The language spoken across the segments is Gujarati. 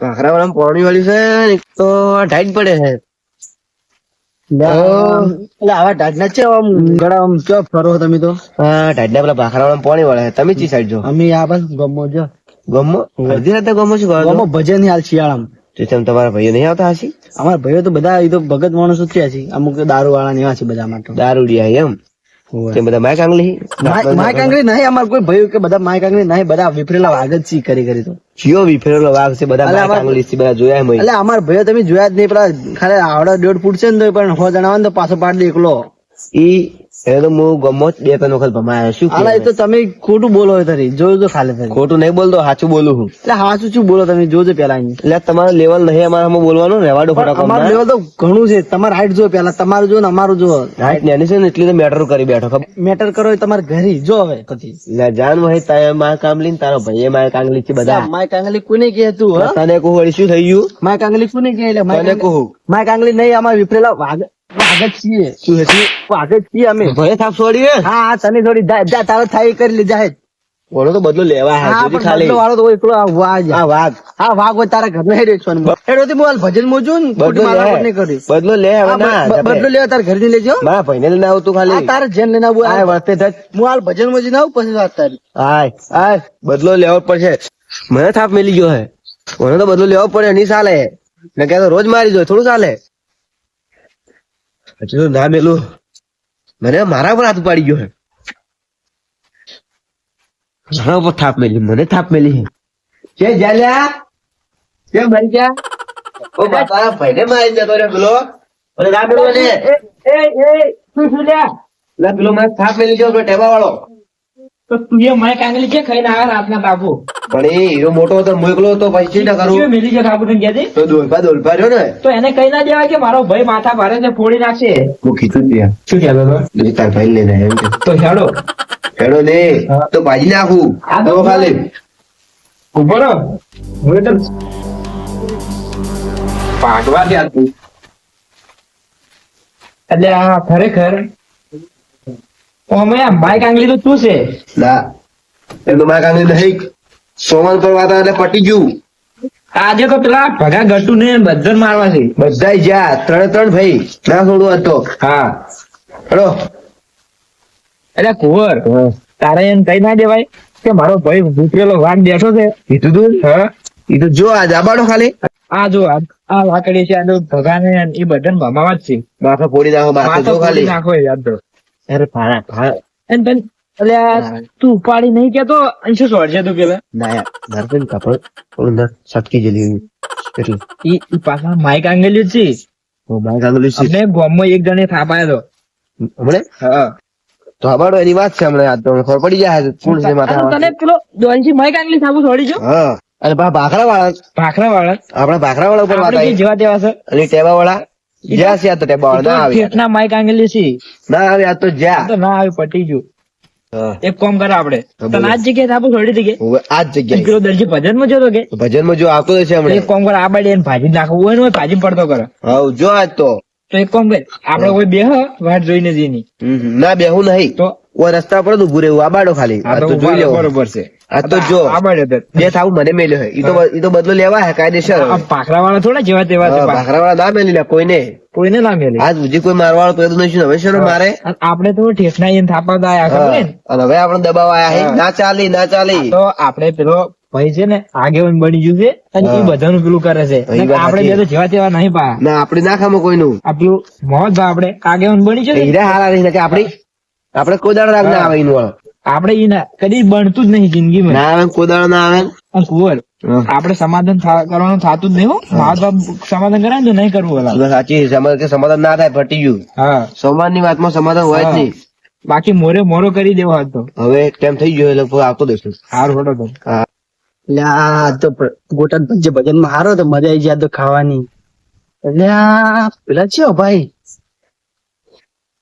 ભાખરા વાળા પોણી વાળી છે એક તો ટાઈટ પડે છે. એટલે આવા ઢાઢના છે આમ ગળા આમ ચો ફરો તમે તો? હા ટાઈટ પેલા ભાખરા વાળા પોણી વાળા છે. તમે ચી સાઈડ જો. અમે આ બસ ગમો જો. ગમો? અડધી રાતે ગમો શું કરો ગમો ભજન હાલ શિયાળામાં. તો તેમ તમારા ભાઈઓ નહીં આવતા હશી? અમારા ભાઈઓ તો બધા એ તો ભગત માણસો જ છે અમુક દારૂ વાળા ને એવા છે બધા માટે. દારૂડિયા એમ. તે બધા માય કાંગલી માય કાંગરી નહીં અમાર કોઈ ભાઈઓ કે બધા માય કાંગરી નહીં બધા વિફરેલા વાઘ જ છે કરી કરી તો. જીઓ વિફરેલો વાઘ છે? બધા માય કાંગલી છે બધા જોયા એમ એટલે અમાર ભયો તમે જોયા જ નહીં પેલા ખાલી આવડા દોઢ ફૂટ છે ને તો પણ હો જણાવે ને તો પાછો પાડ દે એકલો. ઈ એને તો હું ગમો બે ત્રણ વખત ભમાયા શું અલા એ તો તમે ખોટું બોલો તારી. જોયું તો ખાલી તારી. ખોટું નહીં બોલતો સાચું બોલું હું. એટલે સાચું શું બોલો તમે? જોજો પેલા એટલે તમારો લેવલ નહીં અમારામાં બોલવાનું રેવાડો ફટાકો અમારું લેવલ તો ઘણું છે. તમારે હાઈટ જો પેલા તમારું જો ને અમારું જો હાઈટ નેની છે ને એટલી તો મેટર કરી બેઠો. મેટર કરો એ તમારે ઘરે. જો હવે કદી એટલે જાન ભાઈ તારે માર કાંગલી ને તારો ભાઈ માય કાંગલી છે બધા. માર કાંગલી કોને કહે તું તને કહું શું થઈ ગયું? માર કાંગલી કોને કહે એટલે? તને કહું. માર કાંગલી નહીં અમારે વિફરેલા જ છીએ શું હશે વાઘ છીએ અમે. ભલે થાપ છોડી હે. હા હા તને થોડી જા જા, તારો થાય કરી લીધા ઓનો તો બદલો લેવા હે હા પણ ખાલી. વાળો તો એકલો આ વાઘ. હા વાઘ. હા વાઘ હોય તારા ઘરનો હેડ એકસો ને. હેડ હું ભજનમાં જોઉં ને ખોટી બદલો લે. કરી બદલો લે હવે ના બદલો લેવા તારા ઘરની લેજો મારા ભાઈને લઈને આવું હા ખાલી તારે જેન લઈને આવું આ વર્તે હું હાલ ભજનમાં ને આવું પછી વાત તારી. હાય હાય બદલો લેવો પડશે. મને થાપ મેલી ગયો હે. મને તો બદલો લેવો પડે નહીં ચાલે. ને કે તો રોજ મારી જો થોડું ચાલે. હજુ તો ના મેલું. મને મારા પર હાથ ઉપાડી ગયો હે. મારા ઉપર થાપ મેલી મને થાપ મેલી છે જાલ્યા? કે મરી ગયા? ઓ બાપા ભાઈને મારી જતો રે પેલો. અરે ના પેલો ને ના પેલો મને થાપ મેલી ગયો ટેબા વાળો તો તું એ મને કાંગલી છે ખાઈને આવ્યા રાતના બાપુ? પણ એ હીરો મોટો હતો મોકલો તો પછી ના કરું? મેલી છે બાપુ ને ગયા તો દોલપા દોલપા રહ્યો ને? તો એને કઈ ના દેવાય કે મારો ભાઈ માથા ભારે ને ફોડી નાખશે. હું કીધું જ ત્યાં. શું કહેતો હતો? તાર ભાઈ લઈને એમ. તો હેડો. હેડો ને હા. તો ભાજી નાખું. આ તો ખાલી. ઊભો રહો. હું તો પાડવા ત્યાં તું. એટલે આ ખરેખર આ બાઈક આંગલી તો તું છે? ના એ તો નહીં સોમન વાત એટલે પટી ગયું. આજે તો પેલા ભગા ગટુ ને બધન મારવા છે. બધા જ્યાં ત્રણે ત્રણ ભાઈ ના છોડવું હતો. હા. હેડો એટલે કુંવર તારે એમ કઈ ના દેવાય કે મારો ભાઈ ભૂતરેલો વાઘ બેઠો છે. કીધું તું હા. એ તો જો આ જાબાડો ખાલી. આ જો આ લાકડી છે આ ભગાને એ બધા ભમાવા જ છે. માથા ફોડી નાખો માથે ફોડી ખાલી. નાખો યાદ તો અરે ભાડા ભાડા એન એટલે તું ઉપાડી નહીં કેતો અંશુ સોળજે તું પેલા? ના યાર તો કપડ ના સટકી જલી એટલે. ઈ ઈ પાછા માઈક આંગેલી છે. હું માઈક કાંગલી છે. અમે ગોમમાં એક જણે થાપાયો તો. હમણે? હા. તો આબાડો એની વાત છે હમણાં આ તો ખબર પડી જાય કોણ છે માથા તને પેલો દોનજી માઈક આંગલી થાપુ છોડી જો. હા. અને ભાખરા વાળા ભાખરા વાળા આપણા ભાખરા વાળા ઉપર વાત આવી. જેવા તેવા છે. અને ટેવા વાળા જ્યાં છે તો ટેબા વાળા ના આવી ફેટના માઈક આંગેલી છે. ના આવે આ તો આ જ્યાં તો ના આવી પટી ગયું. એક કામ કર આપણે તને આજ જગ્યાએ આપો છોડી દીધી કે હવે આ જગ્યાએ. પેલો દરજી ભજનમાં જતો કે? ભજનમાં જો આવતો છે હમણાં. એક કામ કર આ બાડી એને ભાજી નાખવું હોય ને ભાજી પડતો કરે. હવ જો આજ તો. તો એક કામ કર આપડે કોઈ બે વાટ જોઈને જીની. ના બેહું નહીં. તો? ઓ રસ્તા પર ઉભું રહેવું આબાડો ખાલી. આ આ તો જોઈ લેવું. બરોબર છે. આ તો જો બાજુ. બે થાવું મને મેલ્યો હે. ઈ તો ઈ તો બદલો લેવા હે કાયદેસર. આ પાખરા વાળા થોડા જેવા તેવા છે ભાખરા વાળા ના મેલી લે કોઈને? કોઈને ના મેલે આજ સુધી કોઈ મારવાળો પેદો નહીં હવે શેનો મારે? આપણે તો ઠેસના એને થાપા આયા ખબર અને હવે આપણે દબાવ આયા હે. ના ચાલી ના ચાલી. તો આપણે પેલો ભાઈ છે ને આગેવાન બની ગયું છે અને એ બધાનું પેલું કરે છે. આપણે બે તો જેવા તેવા નહીં પા ના આપડે ના ખામો કોઈનું. આ પેલું મોહમ્મદ આપડે આપણે આગેવાન બની છે હીરા હારા રહી કે આપડી આપડે કોઈ દાડ રાગ ના આવે એનું આપણે ઈ ના કદી બનતું જ નહીં જિંદગીમાં. ના આવે કોદાળ ના આવે કુંવર. આપણે સમાધાન કરવાનું થતું જ નહીં હો. બાપ સમાધાન કરાય તો નહીં કરવું સાચી સમાધાન કે સમાધાન ના થાય ફટી ગયું. હા. સોમવારની વાતમાં સમાધાન હોય જ નહીં. બાકી મોરે મોરો કરી દેવો હતો હવે ટાઈમ થઈ ગયો એટલે આવતો દેશું હાર ફોટો તો. આ તો ગોટન ગોટા ભજનમાં હારો તો મજા આવી જાય તો ખાવાની. એટલે પેલા છે ભાઈ.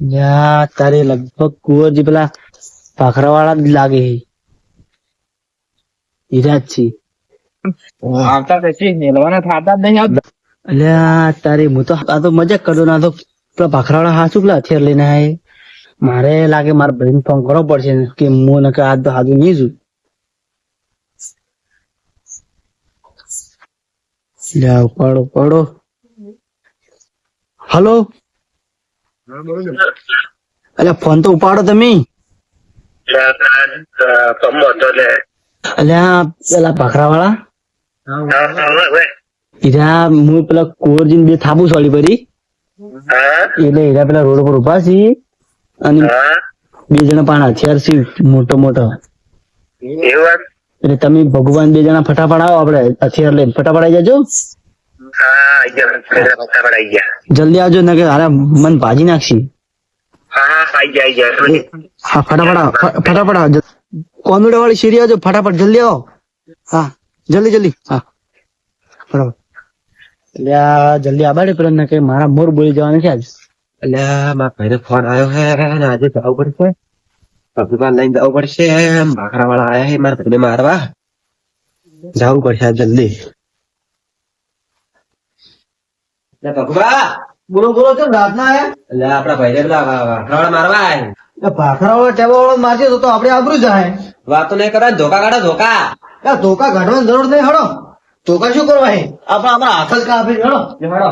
લ્યા તારે લગભગ કુંવરજી પેલા ભાખરાવાળા જ લાગે હિરાજસિંહ આવતા પછી મેલવાના થતા જ નહીં આવતા. અલ્યા તારી હું તો આ તો મજાક કરું ના તો પેલા ભાખરાવાળા હાચું પેલા હથિયાર લઈને આવે મારે લાગે મારા ભાઈને ફોન કરવો પડશે કે હું નકર આજ તો હાજુ નહીં છું. લ્યા ઉપાડો ઉપાડો. હલો? અલ્યા ફોન તો ઉપાડો તમે. અલ્યા પેલા ભાખરા વાળા હીરા હું પેલા કુંવરજી બે થાપુ સોળી પરી એટલે હીરા પેલા રોડ પર ઊભા છી અને બે જણા પાણા હથિયાર છે મોટો મોટો એટલે તમે ભગવાન બે જણા ફટાફટ આવો આપડે હથિયાર લઈને ફટાફટ આવી જાજો જલ્દી આવજો નકે હારે મન ભાજી નાખશી હા ફટાફટ ફટાફટ વાળી શેરી આવજો. ફટાફટ જલ્દી આવો. હા જલ્દી જલ્દી. હા. બરાબર. એટલે જલ્દી આબાડે ને કે મારા મોર બોલી જવાના છે આજ. એટલે મારા ભાઈ ફોન આવ્યો હે અને આજે જવું પડશે. અભિમાન લઈને જવું પડશે. ભાખરા વાળા આયા હે મારા ભાઈને મારવા. જવું પડશે જલ્દી. ભગવા બોલો બોલો કેમ રાતના આયા? એટલે આપડા ભાઈ પેલા ભાખરાવાળા મારવા આયા ભાખરા વાળો ટેબા વાળો તો આપડે આબરું જાય. વાતો નહીં કરે ધોકા કાઢો ધોકા. ધોકા કાઢવાની જરૂર નહીં હડો. ધોકા શું કરવા હે? આપડે અમારા હાથ જ કાપી હડો. હેડો.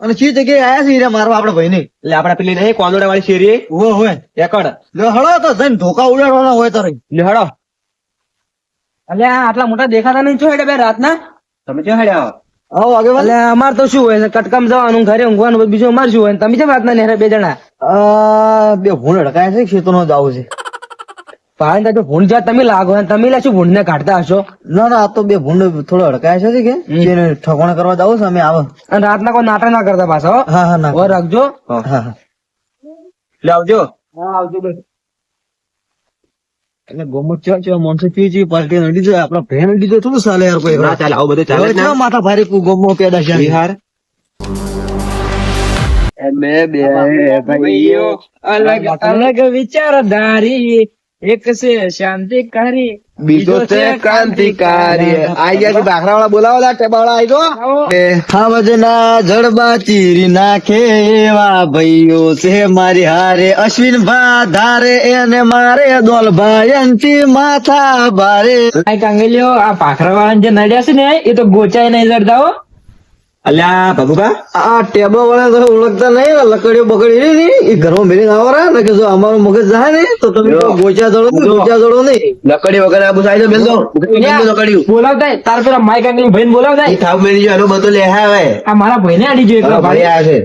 અને ચી જગ્યાએ આયા છે હીરા મારવા ભાઈ ભાઈને? એટલે આપડા પેલી નહીં કોંદોડા વાળી શેરી ઊભો હોય એકડ લે હળો તો જઈને ધોકા ઉડાડવાના હોય તો લે હડો. અલ્યા આટલા મોટા દેખાતા નહીં છો એટલે બે રાતના? તમે ક્યાં હેડ્યા એટલે અમાર તો શું હોય કટકમ જવાનું ઘરે ઊંઘવાનું બીજું અમાર શું હોય? તમે કેમ રાતના નેહરે બે જણા? બે ભૂણ અડકાય છે ખેતરનો નો જાવ છે. ભાઈ તો ભૂંડ જ્યાં તમે લાગો અને તમે લા શું ભૂંડ ને કાઢતા હશો? ના ના આ તો બે ભૂંડ થોડો અડકાય છે કે ઠકોણ ઠકોણા કરવા જાવ છે અમે આવો. અને રાતના કોઈ નાટક ના કરતા પાછા હો? હા હા ના ઓર રાખજો. હા હા. લે આવજો. એટલે ગોમત ચા ચા માણસો પી ચી પાર્ટી નડી જાય આપણા ભેન નડી જાય થોડું ચાલે યાર કોઈ ના ચાલે આવું બધું ચાલે ના. માથા ભારે ગોમો પેદા છે? બિહાર? અમે બે ભાઈઓ. અલગ અલગ વિચારધારી. એક છે શાંતિકારી બીજો છે ક્રાંતિકારી. આઈ ગયા છે ભાખરા વાળા બોલાવો લા ટેબા વાળા આઈ ગયો. ખાવજના જડબા ચીરી નાખે એવા ભાઈઓ છે મારી હારે. અશ્વિન ભા ધારે એને મારે દોલ ભાયંતી માથા ભારે. આ કાંગલીઓ આ ભાખરા વાળા જે નડ્યા છે ને એ તો ગોચાઈ નહીં જડતા હો. અલ્યા ભગુભા? આ ટેબા વાળા તો ઓળખતા નહીં લકડીઓ બકડી રહી એ ઘરમાં મેળીને આવરા ને કે જો અમારું મગજ જાય ને તો તમે જો. ગોચા ને નહીં લકડી વગર આબુ સાઈ દો બેલ લકડી બોલાવતા તાર પેલા માય કાંગલી ભાઈ બોલાવતા ઈ થાવ મેલી જો એનો બધો લે હવે આ મારા ભાઈ આડી ભાઈ. આવ્યા છે.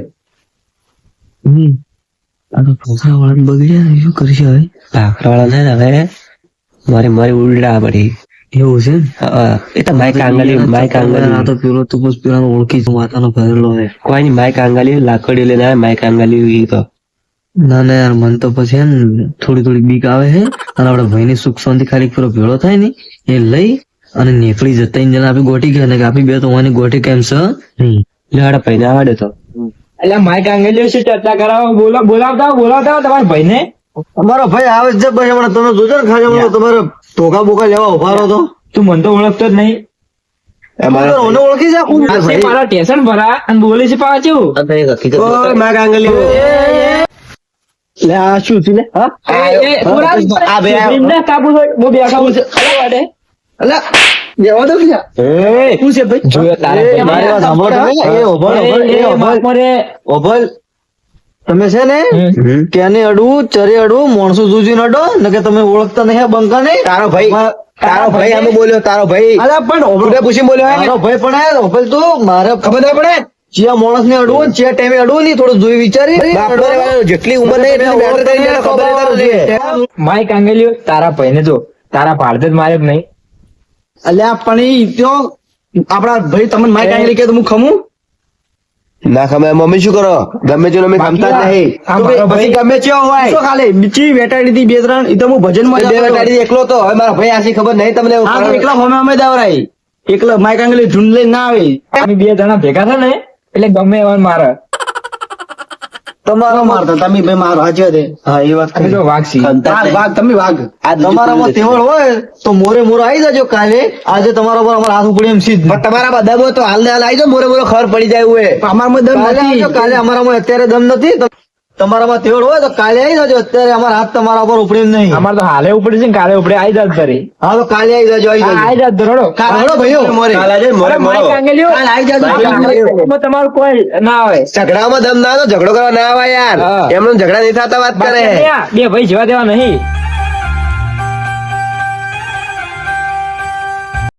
આ તો ભોસા વાળા બગડ્યા શું કરશે હવે? ભાખરા વાળા ને હવે મારી મારી ઉલડા પડી. એવું છે? એ તો માઈક આંગળી માઈક આ આંગળી. તો પેલો તો બસ પેલા ઓળખી છું માતાનો ભરેલો હે કોઈ ની માઇક આંગળી લાકડી લઈને આવે માઇક આંગળી ઈ તો. ના ના યાર મન તો પછી થોડી થોડી બીક આવે છે. અને આપડે ભાઈ ની સુખ શાંતિ ખાલી પૂરો ભેળો થાય ને એ લઈ અને નીકળી જતા જણા આપી ગોટી ગયા ને કે આપી બે તો વાની ગોટી કેમ છે? લેવાડા ભાઈ ને આવડે તો. એટલે માઇક કાંગલીઓ છે ચર્ચા કરાવો? બોલો બોલાવતા બોલાવતા તમારા ભાઈ ને અમારો ભાઈ આવે છે ભાઈ હમણાં તમે જોજો ને ખાલી તમારે ધોકા બોકા લેવા ઊભા રહો તો? તું મને તો ઓળખતો જ નહીં. ઓળખી જા? મારા ટેશન ભરા અને બોલે છે પાછું. ઓય, માઈક લે આ શું છે હા. આ બે. કાબુ હોય, બહુ બેઠા હોય. અલા, અલા બેવા દો કે એ, શું છે ભાઈ? જોયો તારે એ, ઓભળ, ઓભળ, એ, ઓભળ. ઓભળ, તમે છે ને. ક્યાંને અડવું ચરે અડવું માણસો જુજીને અડો ને કે તમે ઓળખતા નહીં આ બંકા નહીં. તારો ભાઈ તારો ભાઈ અમે બોલ્યો તારો ભાઈ. અલા પણ ઓભળ, પૂછી બોલ્યો તારો ભાઈ પણ ઓભળ તો મારે ખબર ના પડે? ચિયા માણસ ને અડવું ને ચિયા ટાઈમે અડવું નહીં થોડું જોઈ વિચારી. જેટલી ઉંમર નહીં એટલી ખબર તારું તારા ભાઈને જો તારા પાડતે જ માર્યો નહીં? અલ્યા પણ ઈ તો આપડા ભાઈ તમને માઇક આંગેલી કે તો હું ખમું? ના ખમે મમ્મી શું કરો? ગમે તે અમે ખમતા જ નહીં. પછી ગમે છે હોય. શું ખાલી? બીજી વેટાડી હતી બે ત્રણ. એ તો હું ભજનમાં બે વેટાડી એકલો તો. હવે મારા ભાઈ આશી ખબર નહીં તમને એકલા હોમે અમે દાવરાઈ એકલા માઈક આંગલી ઢૂંઢ લઈને ના આવે. અમે બે જણા ભેગા થાય ને એટલે ગમે એવા મારે. તમારો મારતા તમે ભાઈ મારો હાજર દે. હા એ વાત જ વાઘ. વાઘ તમે વાઘ. આ તમારામાં તેવળ હોય તો મોરે મોરે આવી જાજો કાલે. આજે તમારા પર અમારા હાથ ઉપડી એમ સીધ. પણ તમારા બધામાં તો હાલ ને હાલ આવી જાવ મોરે મોરે ખબર પડી જાય હોય હે. અમારામાં દમ કાલે નથી. કાલે અમારામાં અત્યારે દમ નથી. તો તમારામાં તેવડ હોય તો કાલે આવી જજો. અત્યારે અમારા હાથ તમારા ઉપર ઉપડી નહીં. અમારે તો હાલે ઉપડે છે ને કાલે ઉપડે આઈ જાત તારી હા તો કાલે આવી જજો આવી જજો. આવી જાત ધરોડો કાલે ભાઈઓ. મોરે કાલે આજે મોરે માઈક કાલે આવી જજો. તમારું કોઈ ના હોય ઝઘડામાં દમ ના તો ઝઘડો કરવા ના આવે યાર. એમનો ઝઘડા નહીં થતા વાત કરે. બે ભાઈ જવા દેવા નહીં.